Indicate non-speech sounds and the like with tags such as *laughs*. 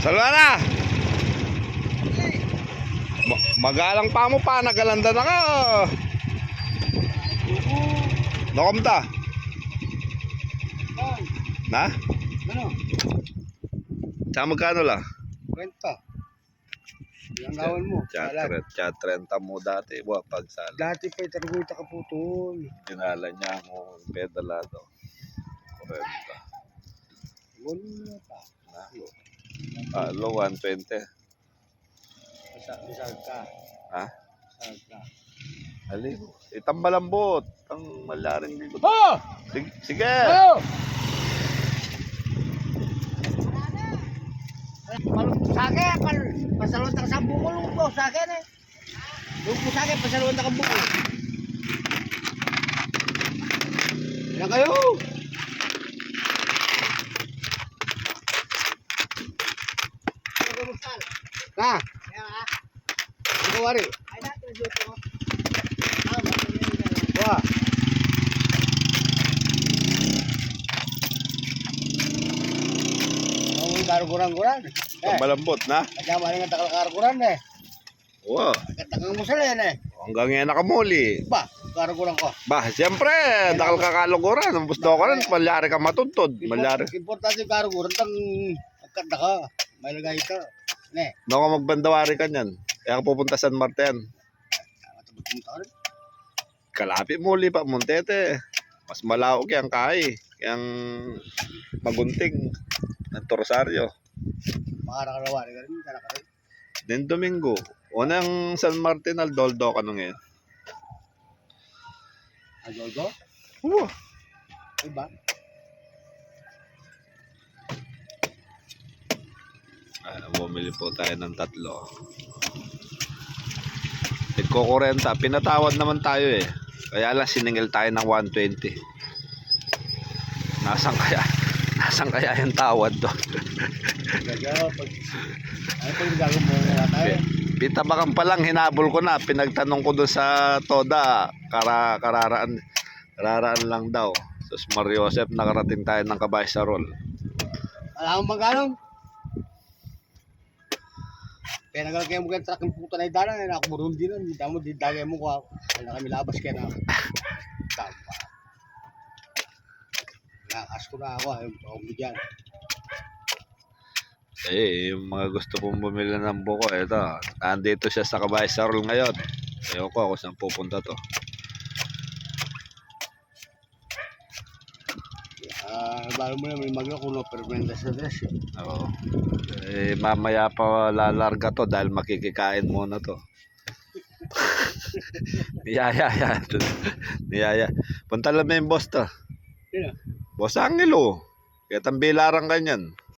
Salwana! Ma- magalang pa mo pa, nagalanda na ka. Nakamta? Na? Ano? Tsaka magkano lang? Kwenta. Yung gawan mo. Salag. Chat 30 mo dati. Wa, pag sala. Dati pa itargoy ta kaputol. Dinala niya mo pedalado. 40. Wala pa. Nako. Alo, 120. Bisa, bisa ka. Ha? Bisa ka. Ali. Itang malambot. Ang malaring likod. Oh! Sige. sige. Oh! Sa akin, pal, pasalon ta sa buko lupo sa akin eh. Lupo sa akin, pasalon ta ka buko. Yan kayo. Ha? Ito wari. Wah. Ang karuguran-guran. Eh, malambot na. kasama rin ang takal karuguran eh. Wow. Katangang mo sila yan eh. Hanggang ngayon nakamuli. Ba, karuguran ko. Ba, siyempre, dakal kakaluguran. Ang busdo ko rin, malyari ka matuntod. Malyari. Importante yung karuguran. Tang magkanda ka. May lagay ka. Ne. No ka magbandawari ka niyan. Kaya ka pupunta San Martin. Matabot mo. Kalapit muli pa, Montete. Mas malawak yung kay. Yang magunting. Ng Torsario. Makarakalawa rin ka rin. Kala ka rin. Then Domingo. Unang San Martin al Doldo ka nung ngayon. Agolgo? Oo. Iba? Ah, bumili po tayo ng tatlo. 40. Pinatawad naman tayo eh. Kaya lang siningil tayo ng 120. Nasaan kaya? *laughs* Nasaan kaya yung tawad doon? Pitabakan pa lang, hinabol ko na. Pinagtanong ko doon sa Toda. Kara, kararaan. Kararaan lang daw. Sus Mario Joseph, nakarating tayo ng kabay sa roll. Alam mo magkano? Kaya nagal kayo mo kaya truck ng puta na idana, na ako marunong din nun. Damo di dagay mo ko. Na kami labas kaya na. Tama. Nakas ko na ako, ayaw ko bigyan. Eh, yung mga gusto pong bumili ng buko, eto. Nandito siya sa kabay sa roll ngayon. Ayoko ako saan pupunta to. Ah, balo mo na may magyo kung no permenda sa dress. eh. Oo. Eh, mamaya pa lalarga to dahil makikikain muna to. *laughs* Niyaya *laughs* yan. Niyaya. Punta lang mo yung boss to. Sino? Boss Angelo. Kaya tambilarang ganyan.